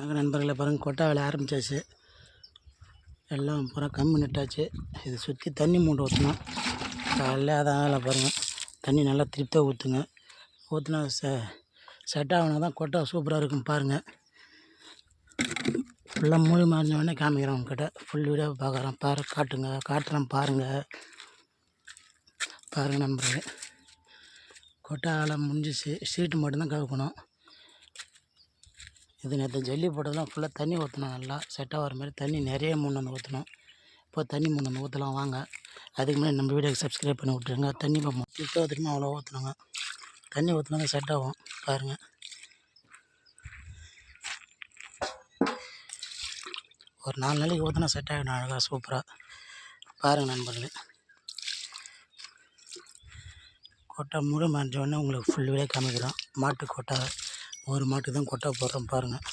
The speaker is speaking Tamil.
வணக்கம் நண்பர்களை பாருங்கள் கொட்டா வேலை ஆரம்பிச்சாச்சு. எல்லாம் பூரா கம்மி நட்டாச்சு இது சுற்றி தண்ணி மூட்டை ஊற்றணும் காலையில் அதான் வேலை பாருங்கள் தண்ணி நல்லா திருப்தியாக ஊற்றுங்க ஊற்றினா ச செட் ஆகினா தான் கொட்டா சூப்பராக இருக்கும் பாருங்கள் ஃபுல்லாக மூழ்கி மறைஞ்சோடனே காமிக்கிறேன் உங்ககிட்ட. ஃபுல் வீடியோ பார்க்குறேன். பாரு காட்டுங்க. காட்டுறேன் பாருங்கள் பாருங்கள் நண்பர்களே. கொட்டா வேலை முடிஞ்சிச்சு. சீட்டு மட்டும்தான் கவுக்கணும் இது நேற்று ஜல்லி போட்டதெல்லாம் ஃபுல்லாக தண்ணி ஊற்றணும் நல்லா. செட்டாக வர மாதிரி தண்ணி நிறைய மூணு வந்து ஊற்றணும் இப்போ தண்ணி மூணு வந்து ஊற்றலாம் வாங்க. அதுக்கு முன்னாடி நம்ம வீடியோக்கு சப்ஸ்கிரைப் பண்ணி விட்ருங்க தண்ணி பார்ப்போம் இப்போ திரும்ப அவ்வளோ ஊற்றணுங்க தண்ணி ஊற்றினா தான் செட் ஆகும். பாருங்கள் ஒரு நாலு நாளைக்கு ஊற்றினா செட் ஆகிடும் அழகாக சூப்பராக பாருங்கள் நண்பர்களே. கொட்டை முழு மறைஞ்ச உடனே உங்களுக்கு ஃபுல் வீடியோ காமிக்கிறோம். மாட்டு கொட்டை ஒரு மாட்டுக்கு தான் கொட்டை போடுறோம் பாருங்கள்